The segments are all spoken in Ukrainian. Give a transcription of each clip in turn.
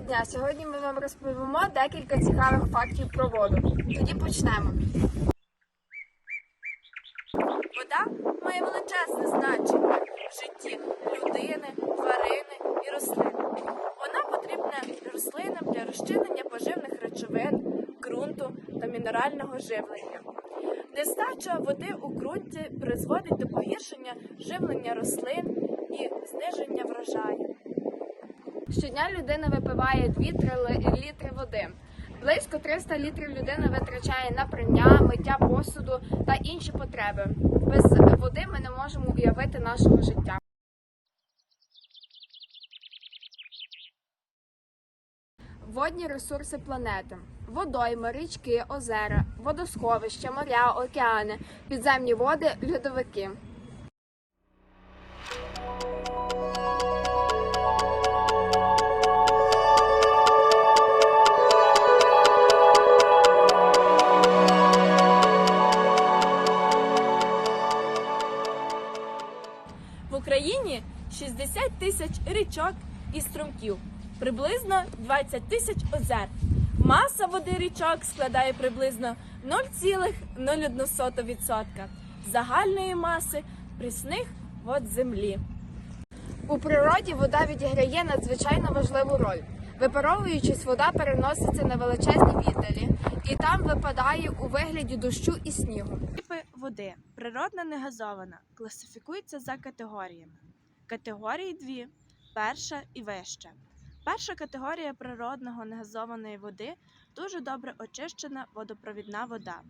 Дня! Сьогодні ми вам розповімо декілька цікавих фактів про воду. Тоді почнемо. Вода має величезне значення в житті людини, тварини і рослин. Вона потрібна рослинам для розчинення поживних речовин, ґрунту та мінерального живлення. Нестача води у ґрунті призводить до погіршення живлення рослин і зниження врожаю. Щодня людина випиває 2-3 літри води. Близько 300 літрів людина витрачає на прання, миття посуду та інші потреби. Без води ми не можемо уявити нашого життя. Водні ресурси планети: водойми, річки, озера, водосховища, моря, океани, підземні води, льодовики. Річок і струмків, приблизно 20 тисяч озер. Маса води річок складає приблизно 0,01% загальної маси прісних вод землі. У природі вода відіграє надзвичайно важливу роль. Випаровуючись, вода переноситься на величезні віддалі і там випадає у вигляді дощу і снігу. Типи води природна негазована класифікуються за категоріями. Категорії дві перша і вища. Перша категорія природного негазованої води дуже добре очищена водопровідна вода.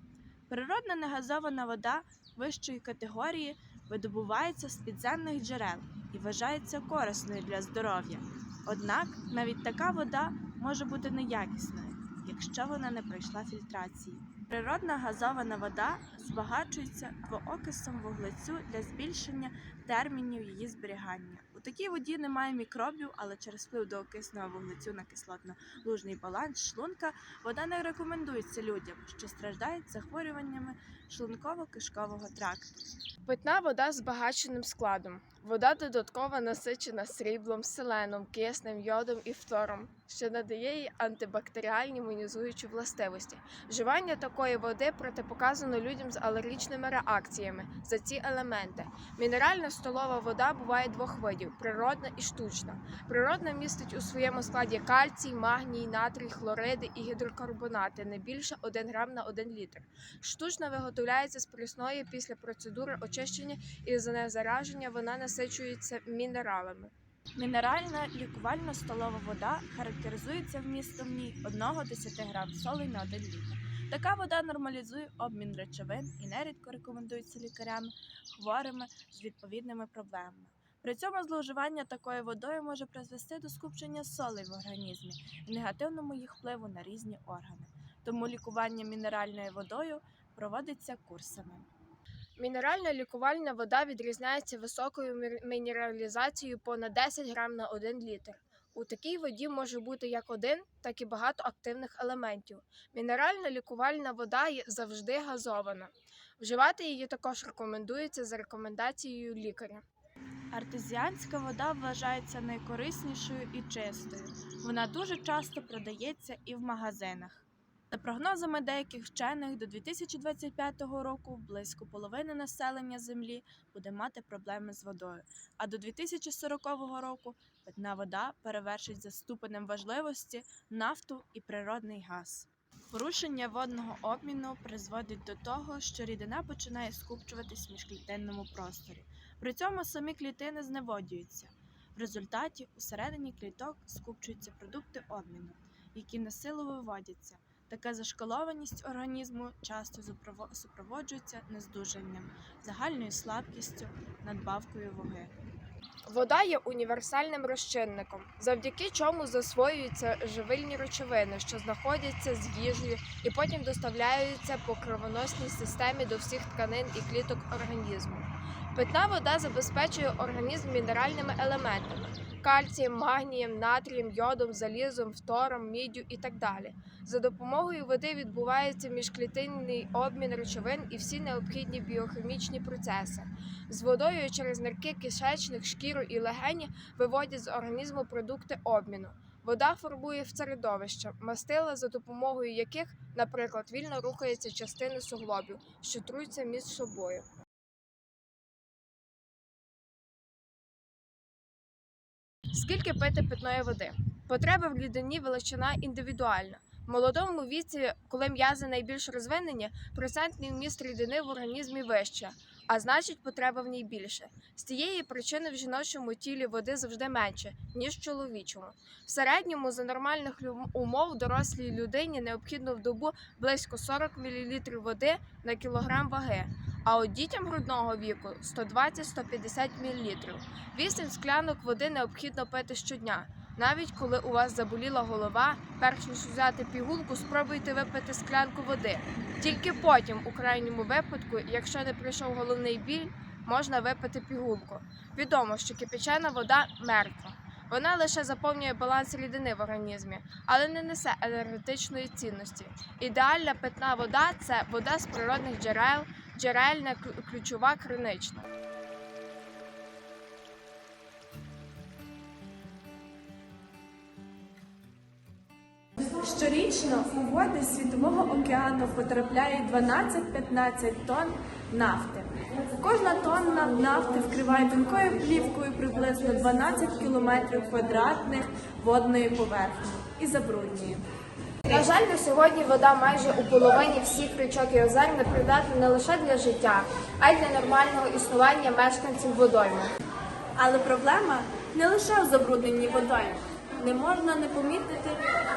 Природна негазована вода вищої категорії видобувається з підземних джерел і вважається корисною для здоров'я. Однак навіть така вода може бути неякісною, якщо вона не пройшла фільтрації. Природна газована вода збагачується двоокисом вуглецю для збільшення термінів її зберігання. У такій воді немає мікробів, але через вплив двоокисного вуглецю на кислотно-лужний баланс шлунка вода не рекомендується людям, що страждають захворюваннями шлунково-кишкового тракту. Питна вода з збагаченим складом. Вода додатково насичена сріблом, селеном, киснем, йодом і фтором, що надає їй антибактеріальні імунізуючі властивості. Вживання такої води протипоказано людям з алергічними реакціями за ці елементи. Мінеральна столова вода буває двох видів: природна і штучна. Природна містить у своєму складі кальцій, магній, натрій, хлориди і гідрокарбонати не більше 1 грам на 1 літр. Штучна виготовляється з прісної після процедури очищення і за незараження вона насичується мінералами. Мінеральна лікувальна столова вода характеризується вмістом в ній 1-10 грам солей на 1 літр. Така вода нормалізує обмін речовин і нерідко рекомендується лікарями хворими з відповідними проблемами. При цьому зловживання такою водою може призвести до скупчення солей в організмі і негативному їх впливу на різні органи. Тому лікування мінеральною водою проводиться курсами. Мінеральна лікувальна вода відрізняється високою мінералізацією понад 10 грам на 1 літр. У такій воді може бути як один, так і багато активних елементів. Мінеральна лікувальна вода завжди газована. Вживати її також рекомендується за рекомендацією лікаря. Артезіанська вода вважається найкориснішою і чистою. Вона дуже часто продається і в магазинах. За прогнозами деяких вчених, до 2025 року близько половини населення Землі буде мати проблеми з водою, а до 2040 року питна вода перевершить за ступенем важливості нафту і природний газ. Порушення водного обміну призводить до того, що рідина починає скупчуватись в міжклітинному просторі. При цьому самі клітини зневодюються. В результаті усередині кліток скупчуються продукти обміну, які на силу виводяться. Така зашкалованість організму часто супроводжується нездужанням, загальною слабкістю, надбавкою ваги. Вода є універсальним розчинником, завдяки чому засвоюються живильні речовини, що знаходяться з їжею і потім доставляються по кровоносній системі до всіх тканин і кліток організму. Питна вода забезпечує організм мінеральними елементами кальцієм, магнієм, натрієм, йодом, залізом, фтором, міддю і так далі. За допомогою води відбувається міжклітинний обмін речовин і всі необхідні біохімічні процеси. З водою через нирки кишечник, шкіру і легені виводять з організму продукти обміну. Вода формує в середовище, мастила, за допомогою яких, наприклад, вільно рухаються частини суглобів, що труться між собою. Скільки пити питної води? Потреба в людині величина індивідуальна. В молодому віці, коли м'язи найбільш розвинені, процентний вміст рідини в організмі вище, а значить, потреба в ній більше. З цієї причини в жіночому тілі води завжди менше, ніж в чоловічому. В середньому за нормальних умов дорослій людині необхідно в добу близько 40 мл води на кілограм ваги, а от дітям грудного віку 120-150 мл. Вісім склянок води необхідно пити щодня. Навіть коли у вас заболіла голова, перш ніж взяти пігулку, спробуйте випити склянку води. Тільки потім, у крайньому випадку, якщо не прийшов головний біль, можна випити пігулку. Відомо, що кипячена вода мертва. Вона лише заповнює баланс рідини в організмі, але не несе енергетичної цінності. Ідеальна питна вода це вода з природних джерел, джерельна, ключова, кринична. Щорічно у води Світового океану потрапляє 12-15 тонн нафти. Кожна тонна нафти вкриває тонкою плівкою приблизно 12 кілометрів квадратних водної поверхні і забруднює. На жаль, на сьогодні вода майже у половині всіх річок і озер не придатна не лише для життя, а й для нормального існування мешканців водойми. Але проблема не лише в забрудненні водою. Не можна не помітити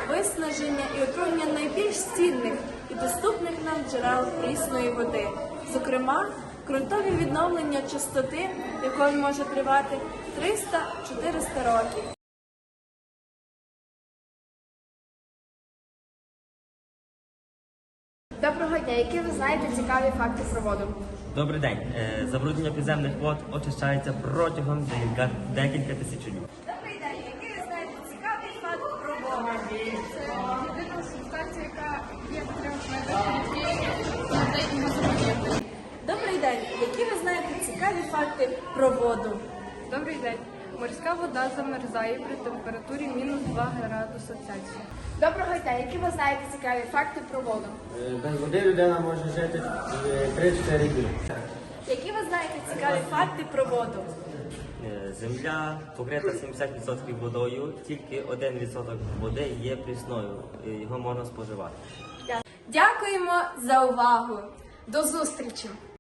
виснаження і отруєння найбільш цінних і доступних нам джерел прісної води. Зокрема, ґрунтові відновлення чистоти, якої може тривати 300-400 років. Які ви знаєте цікаві факти про воду? Добрий день. Е, Забруднення підземних вод очищається протягом декілька, тисячоліть. Добрий день, який ви знаєте цікавий факт про воду? Єдина субстанція, яка є потрібна Добрий день, які ви знаєте цікаві факти про воду? Добрий день. Морська вода замерзає при температурі мінус 2 градуси Цельсія. Доброго дня, які ви знаєте цікаві факти про воду? Е, Без води людина може жити е, 3-4 дні. Які ви знаєте цікаві факти про воду? Е, Земля покрита 70% водою, тільки 1% води є прісною. Його можна споживати. Дякуємо за увагу! До зустрічі!